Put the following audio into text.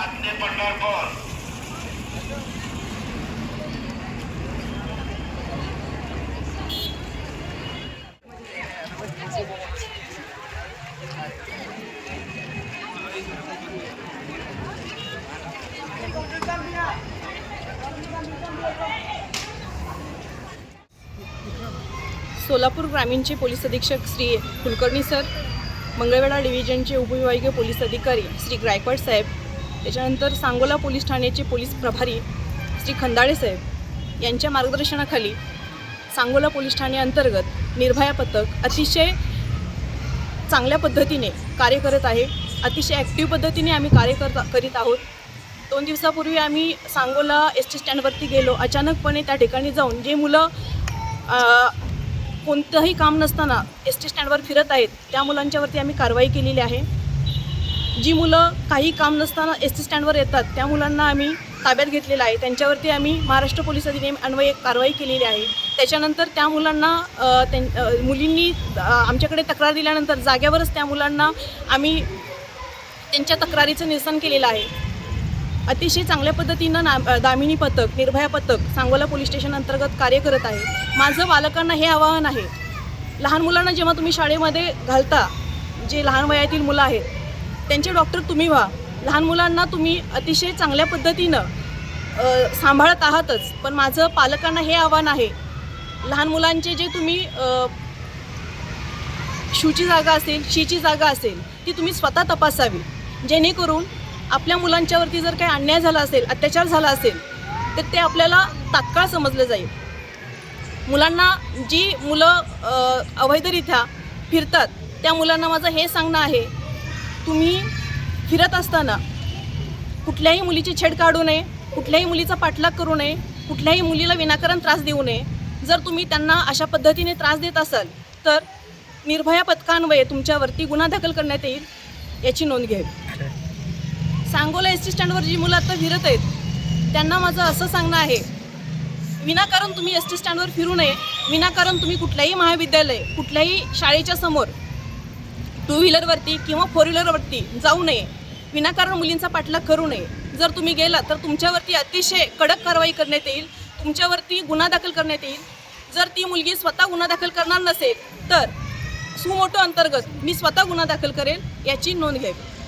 ते पंढरपूर. सोलापूर ग्रामीणचे पोलीस अधीक्षक श्री कुलकर्णी सर मंगळवेढा डिव्हिजनचे उपविभागीय पोलीस अधिकारी श्री गायकवाड साहेब त्याच्यानंतर सांगोला पोलीस ठाण्याचे पोलीस प्रभारी श्री खंदाळे साहेब यांच्या मार्गदर्शनाखाली सांगोला पोलीस ठाणे अंतर्गत निर्भया पथक अतिशय चांगल्या पद्धतीने कार्य करत आहे. अतिशय ॲक्टिव्ह पद्धतीने आम्ही कार्य करता करीत आहोत. दोन दिवसापूर्वी आम्ही सांगोला एस टी स्टँडवरती गेलो. अचानकपणे त्या ठिकाणी जाऊन जे मुलं कोणतंही काम नसताना एस टी स्टँडवर फिरत आहेत त्या मुलांच्यावरती आम्ही कारवाई केलेली आहे. जी मुलं काही काम नसताना एस टी स्टँडवर येतात त्या मुलांना आम्ही ताब्यात घेतलेलं आहे. त्यांच्यावरती आम्ही महाराष्ट्र पोलीस अधिनियम अन्वये कारवाई केलेली आहे. त्याच्यानंतर त्या मुलांना त्यां मुलींनी आमच्याकडे तक्रार दिल्यानंतर जाग्यावरच त्या मुलांना आम्ही त्यांच्या तक्रारीचं निरसन केलेलं आहे. अतिशय चांगल्या पद्धतीनं ना दामिनी पथक निर्भया पथक सांगोला पोलीस स्टेशन अंतर्गत कार्य करत आहे. माझं बालकांना हे आवाहन आहे. लहान मुलांना जेव्हा तुम्ही शाळेमध्ये घालता जे लहान वयातील मुलं आहेत त्यांचे डॉक्टर तुम्ही व्हा. लहान मुलांना तुम्ही अतिशय चांगल्या पद्धतीनं सांभाळत आहातच पण माझं पालकांना हे आव्हान आहे. लहान मुलांचे जे तुम्ही शूची जागा असेल शीची जागा असेल ती तुम्ही स्वतः तपासावी. जेणेकरून आपल्या मुलांच्यावरती जर काही अन्याय झाला असेल अत्याचार झाला असेल तर ते आपल्याला तात्काळ समजलं जाईल. मुलांना जी मुलं अवैधरित्या फिरतात त्या मुलांना माझं हे सांगणं आहे तुम्ही फिरत असताना कुठल्याही मुलीची छेड काढू नये कुठल्याही मुलीचा पाठलाग करू नये कुठल्याही मुलीला विनाकारण त्रास देऊ नये. जर तुम्ही त्यांना अशा पद्धतीने त्रास देत असाल तर निर्भया पथकान्वये तुमच्यावरती गुन्हा दाखल करण्यात येईल याची नोंद घ्यावी. सांगोला एस टी स्टँडवर जी मुलं आता फिरत आहेत त्यांना माझं असं सांगणं आहे विनाकारण तुम्ही एस टी स्टँडवर फिरू नये विनाकारण तुम्ही कुठल्याही महाविद्यालय कुठल्याही शाळेच्या समोर टू व्हीलरवरती किंवा फोर व्हीलरवरती जाऊ नये. विनाकारण मुलींचा पाठलाग करू नये. जर तुम्ही गेला तर तुमच्यावरती अतिशय कडक कारवाई करण्यात येईल. तुमच्यावरती गुन्हा दाखल करण्यात येईल. जर ती मुलगी स्वतः गुन्हा दाखल करणार नसेल तर सुमोटो अंतर्गत मी स्वतः गुन्हा दाखल करेल याची नोंद घ्यावी.